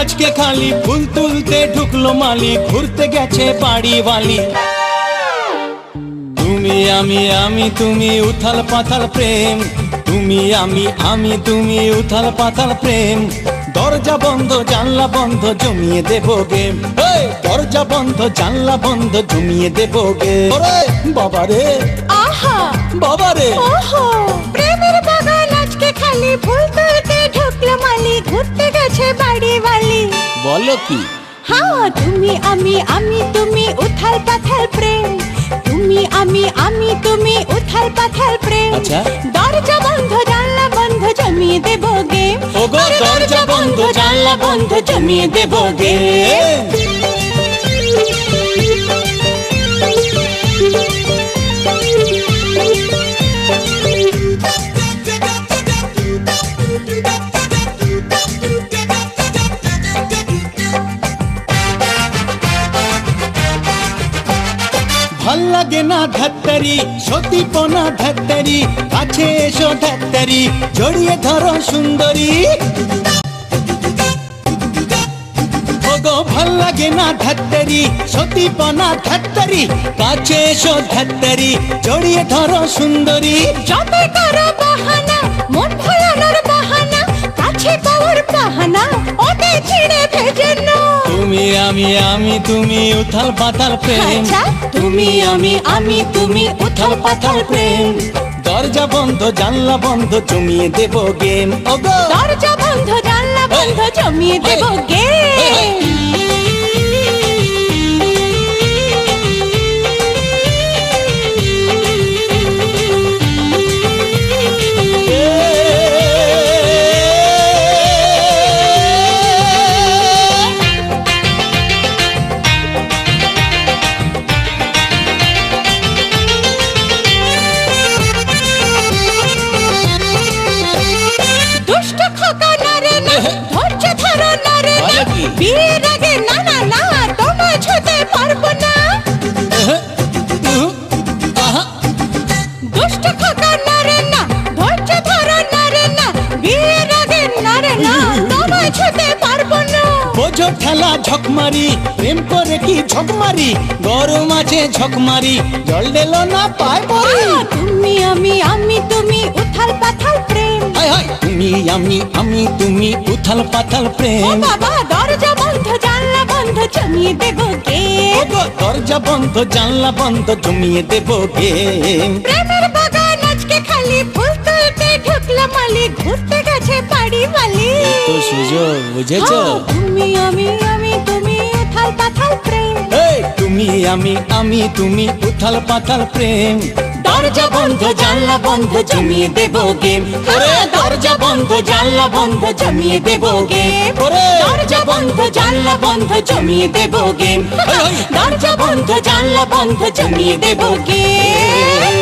আজকে খালি ফুল তুলতে ঢুকলো মালি ঘুরতে গেছে বাড়ি বালি। তুমি আমি আমি তুমি উথাল পাথাল প্রেম। তুমি আমি আমি তুমি উথাল পাথাল প্রেম। দরজা বন্ধ জানলা বন্ধ জমিয়ে দেব গেম। দরজা বন্ধ জানলা বন্ধ জমিয়ে দেব গেম। বাবারে আহা। বাবারে প্রেমের বাগান আজকে খালি ফুল ঢুকলো মালি ঘুরতে গেছে বাড়ি বালি বলো কি? হ্যাঁ তুমি আমি আমি তুমি উথাল পাথাল প্রেম তুমি আমি আমি তুমি উথাল পাথাল প্রেম আচ্ছা। দরজা বন্ধ জানলা বন্ধ জমিয়ে দেব গে। ওগো দরজা বন্ধ জানলা বন্ধ জমিয়ে দেব গেম ভালো লাগে না ধাত্তারি সতীপনা ধাত্তারি, কাছে এসো ধাত্তারি, জড়িয়ে ধরো সুন্দরী। ওগো, ভালো লাগে না ধাত্তারি সতীপনা ধাত্তারি, কাছে এসো ধাত্তারি, জড়িয়ে ধরো সুন্দরী। যত করো তুমি আমি আমি তুমি উথাল পাতাল প্রেম। আচ্ছা, তুমি আমি আমি তুমি উথাল পাতাল প্রেম। দরজা বন্ধ জানলা বন্ধ জমিয়ে দেব গেম। ওগো! দরজা বন্ধ জানলা বন্ধ জমিয়ে দেব গে বিয়ের আগে না না না তোমায় ছুতে পারব না। দুষ্ট খোকা নারে না ধৈর্য ধরো নারে না বিয়ের আগে নারে না তোমায় ছুতে পারব না। বোঝো ঠেলা ঝকমারি প্রেম করে কি ঝকমারি গরম আছে ঝকমারি জল দিল না পায় পরি। তুমি আমি আমি তুমি উথাল পাথাল প্রেম। হায় হায় তুমি আমি আমি তুমি উথাল পাথাল প্রেম। বাবা জমিয়ে দেব গে ওগো, দরজা বন্ধ জানলা বন্ধ জমিয়ে দেব গেম প্রেমের বাগান আজকে খালি ফুল তুলতে ঢুকলো মালি ঘুরতে গেছে বাড়ি মালি। তো সুযোগ বুঝেছ? তুমি আমি আমি তুমি উথাল পাথাল প্রেম তুমি আমি আমি তুমি উথাল পাথাল প্রেম। দরজা বন্ধ, জানলা বন্ধ, জমিয়ে দেব গেম। ওরে দরজা বন্ধ, জানলা বন্ধ, জমিয়ে দেব গেম। ওরে দরজা বন্ধ, জানলা বন্ধ, জমিয়ে দেব গেম। দরজা বন্ধ, জানলা বন্ধ, জমিয়ে দেব গেম।